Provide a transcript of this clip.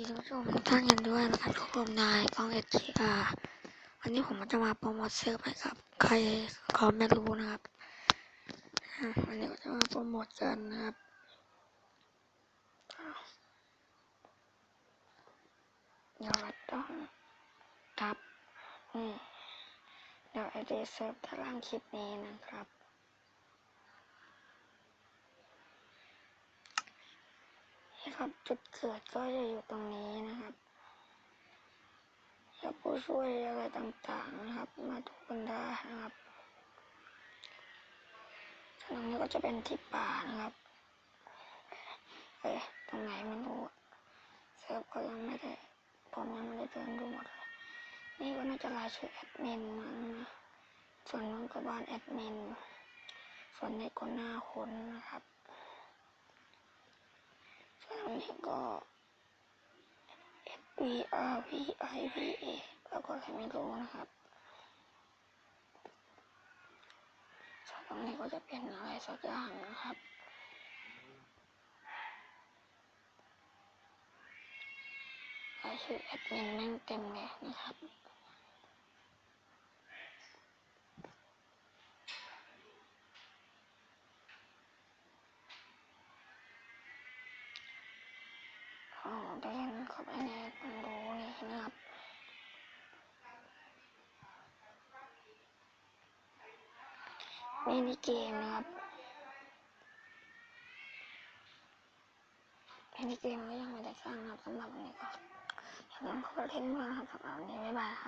ดีท่านผู้ชมทุกท่านกันด้วยนะครับทุกคนนายกองเอ็กซ์อาวันนี้ผมจะมาโปรโมทเสื้อให้กับ ใครก็ไม่รู้นะครับวันนี้ก็จะมาโปรโมทกันนะครับเดี๋ยวเราต้องทับเดี๋ยวไอเดเซิร์ฟด้านล่างคลิปนี้นะครับ ครับ จุดเกิดก็จะอยู่ตรงนี้นะครับแล้วผู้ช่วยอะไรต่างๆนะครับ มาดูกันได้นะครับตรงนี้ก็จะเป็นที่ป่านะครับเอ้ตรงไหนไม่รู้เซิร์ฟก็ยังไม่ได้ผมยังไม่ได้เดินดูหมดเลยนี่ก็น่าจะรายชื่อแอดมินมั้งนะส่วนนู้นก็บ้านแอดมิน ส่วนนี้ก็หน้าคนนะครับ ส่วนอันนี้ก็ f V R V I V A แล้วก็อะไรไม่รู้นะครับส่วนตรงนี้ก็จะเป็นอะไรสักอย่างนะครับรายชื่อแอดมินแม่งเต็มเลยนะครับ เอาเดินเข้าไปในตรงรูนี่นะครับมินิเกมนะครับมินิเกมก็ยังไม่ได้สร้างนะครับสำหรับวันนี้ก็อย่าลืมเข้าไปเล่นด้วยนะครับสำหรับวันนี้บ๊ายบายครับ